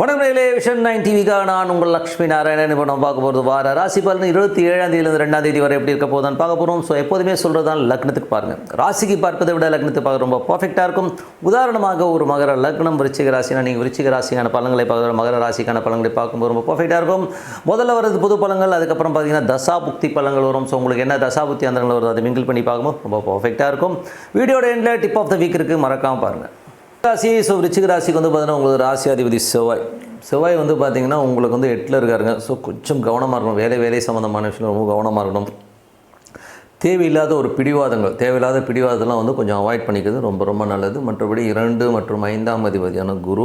வணக்கம் vision nine டிவிக்காக நான் உங்கள் லக்ஷ்மி நாராயணன். இப்போ நம்ம பார்க்க போகிறது வார ராசி பலன் இருபத்தி ஏழாம் தேதியிலிருந்து ரெண்டாம் தேதி வரை எப்படி இருக்க போதான் பார்க்க போகிறோம் ஸோ எப்போதுமே சொல்கிறது தான் லக்னத்துக்கு பாருங்கள் ராசிக்கு பார்ப்பதை விட லக்னத்தை பார்க்க ரொம்ப பர்ஃபெக்டாக இருக்கும். உதாரணமாக ஒரு மகர லக்னம் விருச்சிக ராசினா நீங்கள் விருச்சிக ராசிக்கான பழங்களை பார்க்குற மகர ராசிக்கான பழங்களை பார்க்கும்போது ரொம்ப பர்ஃபெக்டாக இருக்கும். முதல்ல வரது புது பழங்கள் அதுக்கப்புறம் பார்த்தீங்கன்னா தசா புக்தி பழங்கள் வரும். ஸோ உங்களுக்கு என்ன தசா புக்தி அந்தங்கள் வருது அதை மிங்கிள் பண்ணி பார்க்கும்போது ரொம்ப பர்ஃபெக்டாக இருக்கும். வீடியோட எண்டில் டிப் ஆஃப் த வீக் இருக்குது மறக்காமல் பாருங்கள் ராசி ஸோ ரிச்சிக ராசிக்கு வந்து பார்த்தீங்கன்னா உங்களுக்கு ராசியாதிபதி செவ்வாய். செவ்வாய் வந்து பார்த்தீங்கன்னா உங்களுக்கு வந்து எட்டில் இருக்காருங்க. ஸோ கொஞ்சம் கவனமாக இருக்கணும். வேலை வேலை சம்மந்தமான விஷயம் ரொம்ப கவனமாக இருக்கணும். தேவையில்லாத ஒரு பிடிவாதங்கள் தேவையில்லாத பிடிவாதத்தெல்லாம் வந்து கொஞ்சம் அவாய்ட் பண்ணிக்கிறது ரொம்ப ரொம்ப நல்லது. மற்றபடி இரண்டு மற்றும் ஐந்தாம் அதிபதியான குரு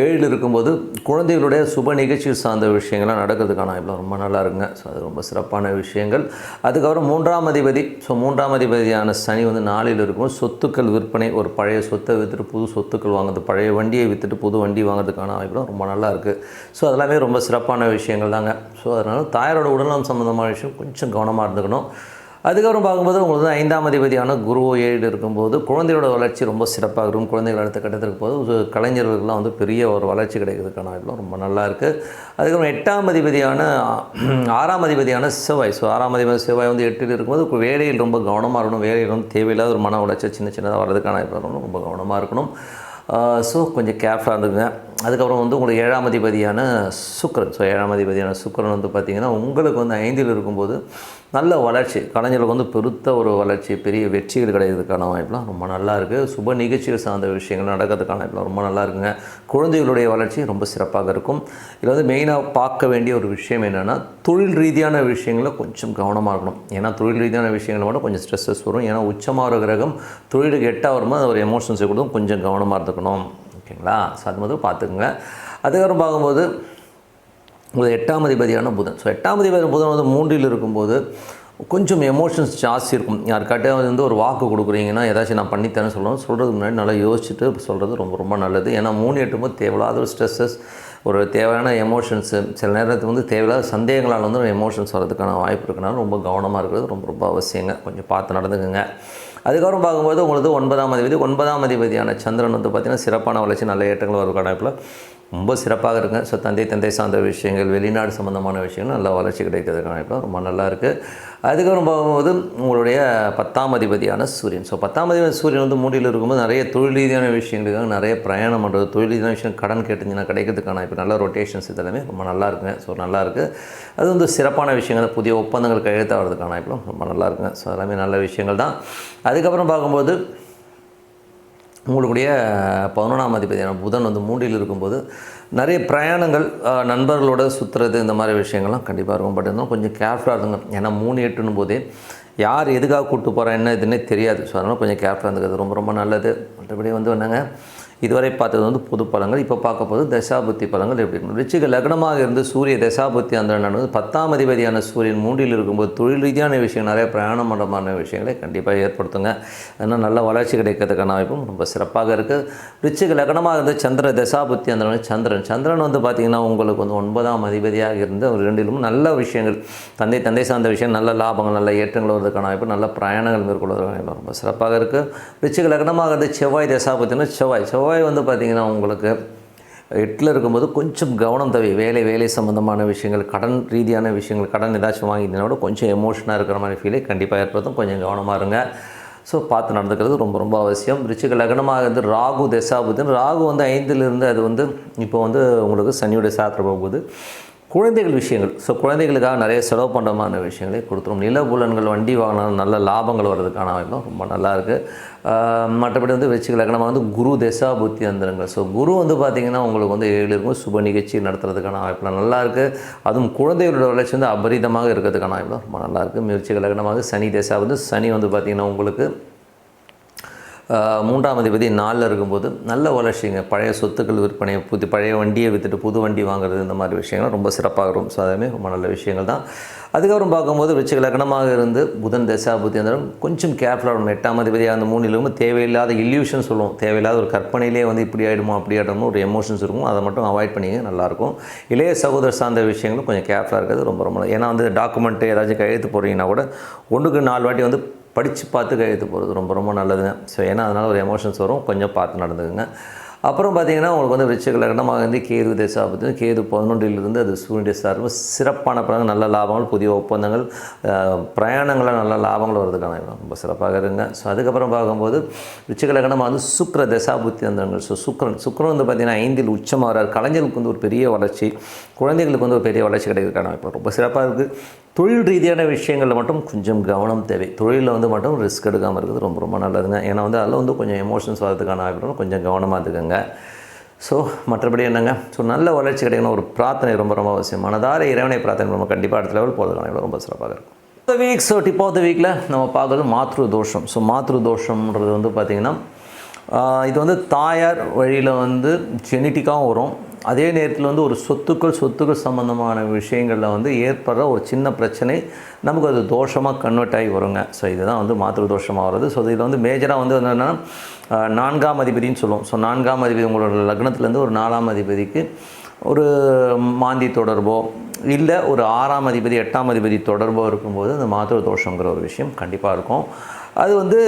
ஏழில் இருக்கும்போது குழந்தைகளுடைய சுப நிகழ்ச்சி சார்ந்த விஷயங்கள்லாம் நடக்கிறதுக்கான இப்போ ரொம்ப நல்லா இருக்குங்க. ஸோ அது ரொம்ப சிறப்பான விஷயங்கள். அதுக்கப்புறம் மூன்றாம் அதிபதி. ஸோ மூன்றாம் அதிபதியான சனி வந்து நாளில் இருக்கும் சொத்துக்கள் விற்பனை ஒரு பழைய சொத்தை விற்றுட்டு புது சொத்துக்கள் வாங்குறது பழைய வண்டியை விற்றுட்டு புது வண்டி வாங்குறதுக்கான வாய்ப்புலாம் ரொம்ப நல்லா இருக்குது ஸோ அதெல்லாமே ரொம்ப சிறப்பான விஷயங்கள் தாங்க. ஸோ அதனால் தாயாரோட உடல்நலம் சம்மந்தமான விஷயம் கொஞ்சம் கவனமாக இருந்துக்கணும். அதுக்கப்புறம் பார்க்கும்போது உங்களுக்கு வந்து ஐந்தாம் அதிபதியான குரு ஏழு இருக்கும்போது குழந்தையோட வளர்ச்சி ரொம்ப சிறப்பாக இருக்கும். குழந்தைகள் அடுத்த கட்டத்திற்கு போது ஒரு கலைஞர்களுக்கெல்லாம் வந்து பெரிய ஒரு வளர்ச்சி கிடைக்கிறதுக்கான இதெல்லாம் ரொம்ப நல்லா இருக்குது அதுக்கப்புறம் எட்டாம் அதிபதியான ஆறாம் அதிபதியான செவ்வாய். ஸோ ஆறாம் அதிபதி செவ்வாய் வந்து எட்டில் இருக்கும்போது வேலையில் ரொம்ப கவனமாக இருக்கணும். வேலையில் வந்து தேவையில்லாத ஒரு மன உளைச்சல் சின்ன சின்னதாக வர்றதுக்கான வாய்ப்பு ரொம்ப கவனமாக இருக்கணும். ஸோ கொஞ்சம் கேர்ஃபுல்லாக இருந்துக்குங்க. அதுக்கப்புறம் வந்து உங்களுக்கு ஏழாம் அதிபதியான சுக்கிரன். ஸோ ஏழாம் அதிபதியான சுக்கிரன் வந்து பார்த்திங்கன்னா உங்களுக்கு வந்து ஐந்தில் இருக்கும்போது நல்ல வளர்ச்சி. கலைஞர்களுக்கு வந்து பெருத்த ஒரு வளர்ச்சி பெரிய வெற்றிகள் கிடைக்கிறதுக்கான வாய்ப்புலாம் ரொம்ப நல்லா இருக்குது சுப நிகழ்ச்சிகள் சார்ந்த விஷயங்கள் நடக்கிறதுக்கான வாய்ப்புலாம் ரொம்ப நல்லா இருக்குங்க. குழந்தைகளுடைய வளர்ச்சி ரொம்ப சிறப்பாக இருக்கும். இதில் வந்து மெயினாக பார்க்க வேண்டிய ஒரு விஷயம் என்னென்னா தொழில் ரீதியான விஷயங்களில் கொஞ்சம் கவனமாக இருக்கணும். ஏன்னா தொழில் ரீதியான விஷயங்கள் மட்டும் கொஞ்சம் ஸ்ட்ரெஸ்ஸஸ் வரும். ஏன்னா உச்சமாக கிரகம் தொழிலுக்கு எட்டாக வரும்போது அது ஒரு எமோஷன்ஸை கொடுத்தும் கொஞ்சம் கவனமாக இருந்துக்கணும் ஓகேங்களா? ஸோ அது மாதிரி பார்த்துக்குங்க. அதுக்கப்புறம் பார்க்கும்போது உங்களுக்கு எட்டாம் அதிபதியான புதன். ஸோ எட்டாம் அதிபதி புதன் வந்து மூன்றில் இருக்கும்போது கொஞ்சம் எமோஷன்ஸ் ஜாஸ்தி இருக்கும். யாருக்காட்டே வந்து ஒரு வாக்கு கொடுக்குறீங்கன்னா ஏதாச்சும் நான் பண்ணித்தரேன்னு சொல்லணும். சொல்கிறதுக்கு முன்னாடி நல்லா யோசிச்சுட்டு சொல்கிறது ரொம்ப ரொம்ப நல்லது. ஏன்னா மூணு எட்டும்போது தேவையில்லாத ஒரு ஸ்ட்ரெஸ்ஸஸ் ஒரு தேவையான எமோஷன்ஸு சில நேரத்துக்கு வந்து தேவையில்லாத சந்தேகங்களால் வந்து எமோஷன்ஸ் வரதுக்கான வாய்ப்பு இருக்குனால ரொம்ப கவனமாக இருக்கிறது ரொம்ப ரொம்ப அவசியங்க. கொஞ்சம் பார்த்து நடந்துக்குங்க. அதுக்கப்புறம் பார்க்கும்போது உங்களுக்கு ஒன்பதாம் அதிபதி ஒன்பதாம் அதிபதியான சந்திரன் வந்து பார்த்திங்கன்னா சிறப்பான வளர்ச்சி நல்ல ஏற்றங்கள் வரும் வாய்ப்பில் ரொம்ப சிறப்பாக இருக்குங்க. ஸோ தந்தை தந்தை சார்ந்த விஷயங்கள் வெளிநாடு சம்மந்தமான விஷயங்கள் நல்ல வளர்ச்சி கிடைக்கிறதுக்கான வாய்ப்பு ரொம்ப நல்லா இருக்குது அதுக்கப்புறம் பார்க்கும்போது உங்களுடைய பத்தாம் அதிபதியான சூரியன். ஸோ பத்தாம் அதிபதி சூரியன் வந்து மூடியில் இருக்கும்போது நிறைய தொழில் ரீதியான விஷயங்களுக்காக நிறைய பிரயாணம் பண்ணுறது தொழில் ரீதியான விஷயம் கடன் கேட்டிங்கன்னா கிடைக்கிறதுக்கான இப்போ நல்ல ரொட்டேஷன்ஸ் இதெல்லாமே ரொம்ப நல்லா இருக்குங்க. ஸோ நல்லா இருக்குது அது வந்து சிறப்பான விஷயங்கள் புதிய ஒப்பந்தங்கள் கையெழுத்தாகிறதுக்கான இப்போ ரொம்ப நல்லா இருக்குங்க. ஸோ எல்லாமே நல்ல விஷயங்கள் தான். அதுக்கப்புறம் பார்க்கும்போது உங்களுடைய பதினொன்றாம் அதிபதியான புதன் வந்து மூன்றில் இருக்கும்போது நிறைய பிரயாணங்கள் நண்பர்களோட சுற்றுறது இந்த மாதிரி விஷயங்கள்லாம் கண்டிப்பாக இருக்கும். பட் இருந்தாலும் கொஞ்சம் கேர்ஃபுல்லாக இருந்துங்க. ஏன்னா மூணு எட்டுன்னும் போதே யார் எதுக்காக கூப்பிட்டு போகிறா என்ன இதுன்னே தெரியாது. ஸோ அதனால் கொஞ்சம் கேர்ஃபுல்லாக இருந்துக்கிறது ரொம்ப ரொம்ப நல்லது. மற்றபடி வந்து என்னங்க இதுவரை பார்த்தது வந்து பொது பலங்கள் இப்போ பார்க்க போது தசாபுத்தி பலங்கள் எப்படி இருக்கும் ரிச்சிக லக்னமாக இருந்து சூரிய தசாபுத்தி அந்த நடந்தது பத்தாம் அதிபதியான சூரியன் மூன்றில் இருக்கும்போது தொழில் ரீதியான விஷயம் நிறைய பிரயாணம் பண்ணுறமான விஷயங்களை கண்டிப்பாக ஏற்படுத்துங்க. அதனால் நல்ல வளர்ச்சி கிடைக்கிறதுக்கான வாய்ப்பும் ரொம்ப சிறப்பாக இருக்குது ரிச்சிக லக்னமாக இருந்து சந்திர தசாபுத்தி அந்த சந்திரன். சந்திரன் வந்து பார்த்திங்கன்னா உங்களுக்கு வந்து ஒன்பதாம் அதிபதியாக இருந்து ஒரு ரெண்டிலும் நல்ல விஷயங்கள் தந்தை தந்தை சார்ந்த விஷயம் நல்ல லாபங்கள் நல்ல ஏற்றங்கள் வருவதற்கான வாய்ப்பு நல்ல பிரயாணங்கள் மேற்கொள்வதற்கான வாய்ப்பு ரொம்ப சிறப்பாக இருக்குது ரிச்சிக லக்னமாக இருந்து செவ்வாய் தசாபத்தினா செவ்வாய் செவ்வாய் வந்து பார்த்திங்கன்னா உங்களுக்கு எட்டில் இருக்கும்போது கொஞ்சம் கவனம் தேவை. வேலை வேலை சம்மந்தமான விஷயங்கள் கடன் ரீதியான விஷயங்கள் கடன் ஏதாச்சும் வாங்கிட்டீங்கன்னா கூட கொஞ்சம் எமோஷனாக இருக்கிற மாதிரி ஃபீலே கண்டிப்பாக ஏற்படுத்தும். கொஞ்சம் கவனமாக இருங்க. ஸோ பார்த்து நடந்துக்கிறது ரொம்ப ரொம்ப அவசியம். ரிச்சிக லக்னமாக இருந்து ராகு தசாபுதன். ராகு வந்து ஐந்திலிருந்து அது வந்து இப்போ வந்து உங்களுக்கு சனியுடைய சாத்திர போகுது. குழந்தைகள் விஷயங்கள். ஸோ குழந்தைகளுக்காக நிறைய செலவு பண்ணுறமான விஷயங்களை கொடுத்துரும். நிலபுலன்கள் வண்டி வாங்கினாலும் நல்ல லாபங்கள் வர்றதுக்கான வாய்ப்பும் ரொம்ப நல்லா இருக்குது மற்றபடி வந்து வச்சுக்க நம்ம வந்து குரு தசா புத்தி அந்தரங்கள் ஸோ குரு வந்து பார்த்திங்கன்னா உங்களுக்கு வந்து ஏழு இருக்கும். சுப நிகழ்ச்சி நடத்துறதுக்கான வாய்ப்புலாம் நல்லா இருக்குது அதுவும் குழந்தைகளோட வளர்ச்சி வந்து அபரிதமாக இருக்கிறதுக்கான வாய்ப்புலாம் ரொம்ப நல்லா இருக்குது முயற்சிகள் லக்னமாக சனி தசா வந்து சனி வந்து பார்த்திங்கன்னா உங்களுக்கு மூன்றாம் அதிபதி நாளில் இருக்கும்போது நல்ல வளர்ச்சிங்க. பழைய சொத்துக்கள் விற்பனை புது பழைய வண்டியை விற்றுட்டு புது வண்டி வாங்குறது இந்த மாதிரி விஷயங்கள் ரொம்ப சிறப்பாக இருக்கும். ஸோ அதுவுமே ரொம்ப நல்ல விஷயங்கள் தான். அதுக்கப்புறம் பார்க்கும்போது விருச்சிக லக்னமாக இருந்து புதன் தசாபுத்தி அந்த கொஞ்சம் கேர்ஃபுல்லாக இருக்கும் எட்டாம் அதிபதியாக அந்த மூணிலும் தேவையில்லாத இல்யூஷன் சொல்லுவோம். தேவையில்லாத ஒரு கற்பனையிலே வந்து இப்படி ஆகிடுமோ அப்படி ஆகிடுமோ ஒரு எமோஷன்ஸ் இருக்கும். அதை மட்டும் அவாய்ட் பண்ணிங்க நல்லாயிருக்கும். இளைய சகோதர சார்ந்த விஷயங்களும் கொஞ்சம் கேர்ஃபுல்லாக இருக்கிறது ரொம்ப ரொம்ப ஏன்னா வந்து டாக்குமெண்ட்டு ஏதாச்சும் கையெழுத்து போகிறீங்கன்னா கூட ஒன்றுக்கு நாலு வாட்டி வந்து படித்து பார்த்து கையெழுத்து போகிறது ரொம்ப ரொம்ப நல்லதுங்க. ஸோ ஏன்னா அதனால் ஒரு எமோஷன்ஸ் வரும். கொஞ்சம் பார்த்து நடந்துக்குங்க. அப்புறம் பார்த்தீங்கன்னா உங்களுக்கு வந்து விருச்சிக லக்னமாக வந்து கேது தசாபத்து கேது பதினொன்றிலிருந்து அது சூரிய சார்பு. சிறப்பான பலன்கள் நல்ல லாபங்கள் புதிய ஒப்பந்தங்கள் பிரயாணங்களில் நல்ல லாபங்கள் வர்றதுக்கான ரொம்ப சிறப்பாக இருங்க ஸோ அதுக்கப்புறம் பார்க்கும்போது விருச்சிக லக்னமாக வந்து சுக்கர தசாபுத்தி அந்தங்கள் ஸோ சுக்ரன் சுக்ரன் வந்து பார்த்திங்கன்னா ஐந்தில் உச்சமாக வர்றார் கலைஞர்களுக்கு வந்து ஒரு பெரிய வளர்ச்சி குழந்தைகளுக்கு வந்து ஒரு பெரிய வளர்ச்சி கிடைக்கிறதுக்கான வாய்ப்பு ரொம்ப சிறப்பாக இருக்குது தொழில் ரீதியான விஷயங்களில் மட்டும் கொஞ்சம் கவனம் தேவை. தொழிலில் வந்து மட்டும் ரிஸ்க் எடுக்காமல் இருக்கிறது ரொம்ப ரொம்ப நல்லதுங்க. ஏன்னா வந்து அதில் வந்து கொஞ்சம் எமோஷன்ஸ் வரதுக்கான வாய்ப்பு கொஞ்சம் கவனமாக இருக்குங்க ஸோ மற்றபடி என்னங்க? ஸோ நல்ல வளர்ச்சி கிடைக்கணும். ஒரு பிரார்த்தனை ரொம்ப ரொம்ப அவசியம். மனதார இறைவனை பிரார்த்தனை நம்ம கண்டிப்பாக அடுத்த லெவல் போகிறதுக்கான ரொம்ப சிறப்பாக இருக்கும். இந்த week so tip of the வீக்கில் நம்ம பார்க்குறது மாத்ரு தோஷம். ஸோ மாத்ரு தோஷம்ன்றது வந்து பார்த்திங்கன்னா இது வந்து தாயார் வழியில் வந்து ஜெனட்டிக்காகவும் வரும். அதே நேரத்தில் வந்து ஒரு சொத்துக்கள் சொத்துக்கள் சம்மந்தமான விஷயங்களில் வந்து ஏற்படுற ஒரு சின்ன பிரச்சனை நமக்கு அது தோஷமாக கன்வெர்ட் ஆகி வருங்க. ஸோ இதுதான் வந்து மாத்திரு தோஷமாக வருது ஸோ இதில் வந்து மேஜராக வந்து என்னென்னா நான்காம் அதிபதினு சொல்லுவோம். ஸோ நான்காம் அதிபதி உங்களோட லக்னத்துலேருந்து ஒரு நாலாம் அதிபதிக்கு ஒரு மாந்தி தொடர்போ இல்லை ஒரு ஆறாம் அதிபதி எட்டாம் அதிபதி தொடர்போ இருக்கும்போது அந்த மாத்திரு தோஷங்கிற ஒரு விஷயம் கண்டிப்பாக இருக்கும். அது வந்து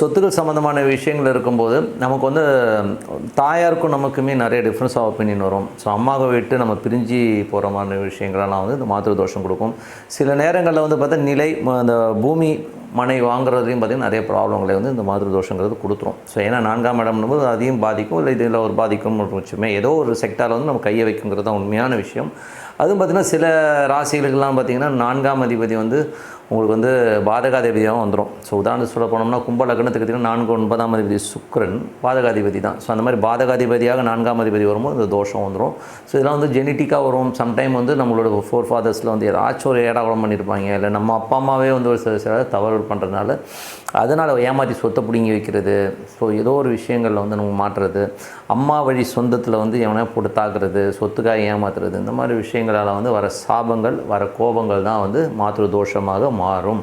சொத்துக்கள் சம்மந்தமான விஷயங்கள் இருக்கும்போது நமக்கு வந்து தாயாருக்கும் நமக்குமே நிறைய டிஃப்ரென்ஸ் ஆஃப் ஒப்பீனியன் வரும். ஸோ அம்மாவை விட்டு நம்ம பிரிஞ்சு போகிற மாதிரி விஷயங்களெல்லாம் வந்து இந்த மாத்திரு தோஷம் கொடுக்கும். சில நேரங்களில் வந்து பார்த்தா நிலை ம- அந்த பூமி மனை வாங்குறதையும் பார்த்திங்கன்னா நிறைய ப்ராப்ளங்களை வந்து இந்த மாதிரி தோஷங்கிறது கொடுத்துரும். ஸோ ஏன்னா நான்காம் இடம்னு போது அதையும் பாதிக்கும் இல்லை இதில் ஒரு பாதிக்கும் வச்சுமே ஏதோ ஒரு செக்டாரில் வந்து நம்ம கையை வைக்குங்கிறது தான் உண்மையான விஷயம். அதுவும் பார்த்திங்கன்னா சில ராசிகளுக்கெல்லாம் பார்த்திங்கன்னா நான்காம் அதிபதி வந்து உங்களுக்கு வந்து பாதகாதிபதியாகவும் வந்துடும் ஸோ உதாரணத்துக்கு சொல்ல போனோம்னா கும்ப லக்னத்துக்கு பார்த்தீங்கன்னா நான்கு ஒன்பதாம் அதிபதி சுக்ரன் பாதகாதிபதி தான். ஸோ அந்த மாதிரி பாதகாதிபதியாக நான்காம் அதிபதி வரும்போது இந்த தோஷம் வந்துடும் ஸோ இதெல்லாம் வந்து ஜெனட்டிக்காக வரும். சம்டைம் வந்து நம்மளோட ஃபோர் ஃபாதர்ஸில் வந்து ஏதாச்சும் ஒரு ஏடாகுளம் பண்ணியிருப்பாங்க இல்லை நம்ம அப்பா அம்மாவே வந்து ஒரு சில சில தவறு பண்ணுறதுனால அதனால் ஏமாற்றி சொத்தை பிடுங்கி வைக்கிறது. ஸோ ஏதோ ஒரு விஷயங்களில் வந்து நம்ம மாற்றுறது அம்மா வழி சொந்தத்தில் வந்து எவனா போட்டு தாக்குறது சொத்துக்காக ஏமாத்துறது. இந்த மாதிரி விஷயங்களால் வந்து வர சாபங்கள் வர கோபங்கள் தான் வந்து மாத்திரு தோஷமாக மாறும்.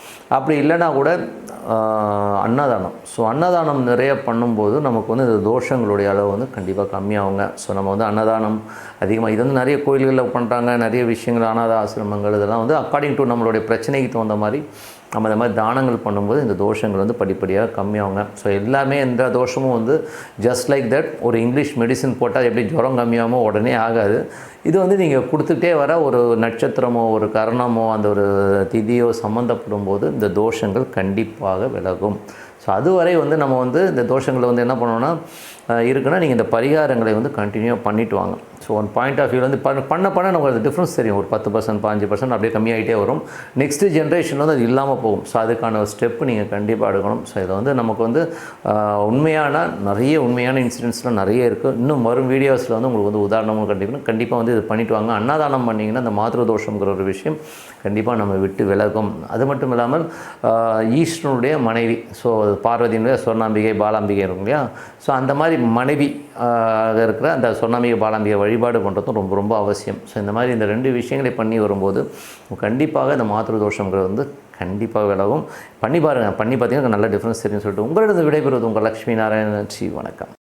அப்படி இல்லைனா கூட அன்னதானம். ஸோ அன்னதானம் நிறைய பண்ணும்போது நமக்கு வந்து இந்த தோஷங்களுடைய அளவு வந்து கண்டிப்பாக கம்மியாகுங்க. ஸோ நம்ம வந்து அன்னதானம் அதிகமாக இது வந்து நிறைய கோயில்களில் பண்ணுறாங்க நிறைய விஷயங்கள் அனாத ஆசிரமங்கள் இதெல்லாம் வந்து அக்கார்டிங் டு நம்மளுடைய பிரச்சனைக்கு தகுந்த மாதிரி நம்ம இந்த மாதிரி தானங்கள் பண்ணும்போது இந்த தோஷங்கள் வந்து படிப்படியாக கம்மியாகுங்க. ஸோ எல்லாமே எந்த தோஷமும் வந்து ஜஸ்ட் லைக் தட் ஒரு இங்கிலீஷ் மெடிசின் போட்டால் எப்படி ஜுரம் கம்மியாகுமோ உடனே ஆகாது. இது வந்து நீங்கள் கொடுத்துட்டே வர ஒரு நட்சத்திரமோ ஒரு கரணமோ அந்த ஒரு திதியோ சம்மந்தப்படும் போது இந்த தோஷங்கள் கண்டிப்பாக விலகும். ஸோ அதுவரை வந்து நம்ம வந்து இந்த தோஷங்களை வந்து என்ன பண்ணோன்னா இருக்குன்னா நீங்கள் இந்த பரிகாரங்களை வந்து கண்டினியூ பண்ணிட்டு வாங்க. So one point of view வந்து பண்ண பண்ண பண்ண நமக்கு அது டிஃப்ரென்ஸ் தெரியும். ஒரு பத்து பர்சன்ட் பாஞ்சு பர்சன்ட் அப்படியே கம்மியாகிட்டே வரும். நெக்ஸ்ட் ஜென்ரேஷன் வந்து அது இல்லாமல் போகும். ஸோ அதுக்கான ஒரு ஸ்டெப் நீங்கள் கண்டிப்பாக எடுக்கணும். ஸோ இதை வந்து நமக்கு வந்து உண்மையான நிறைய உண்மையான இன்சிடென்ட்ஸ்லாம் நிறைய இருக்குது இன்னும் வரும் வீடியோஸில் வந்து உங்களுக்கு வந்து உதாரணமும் கண்டிப்பாக கண்டிப்பாக வந்து இது பண்ணிட்டு வாங்க. அன்னதானம் பண்ணிங்கன்னா அந்த மாத்திரு தோஷங்கிற ஒரு விஷயம் கண்டிப்பாக நம்ம விட்டு விலகும். அது மட்டும் இல்லாமல் ஆஹ், ஈஸ்வரனுடைய மனைவி. ஸோ பார்வதியினுடைய சொர்ணாம்பிகை பாலாம்பிகை இருக்கும் இல்லையா? ஸோ அந்த மாதிரி மனைவி ஆக இருக்கிற அந்த சொன்னமிக பாலாம்பிகை வழிபாடு பண்ணுறதும் ரொம்ப ரொம்ப அவசியம். ஸோ இந்த மாதிரி இந்த ரெண்டு விஷயங்களை பண்ணி வரும்போது கண்டிப்பாக இந்த மாத்திரு தோஷங்கிறது வந்து கண்டிப்பாக விலகும். பண்ணி பாருங்கள் பண்ணி பார்த்தீங்கன்னா நல்ல டிஃப்ரென்ஸ் தெரியும் சொல்லிட்டு உங்களிடம் விடைபெறுவது உங்கள் லக்ஷ்மி நாராயணன். ஸ்ரீ வணக்கம்.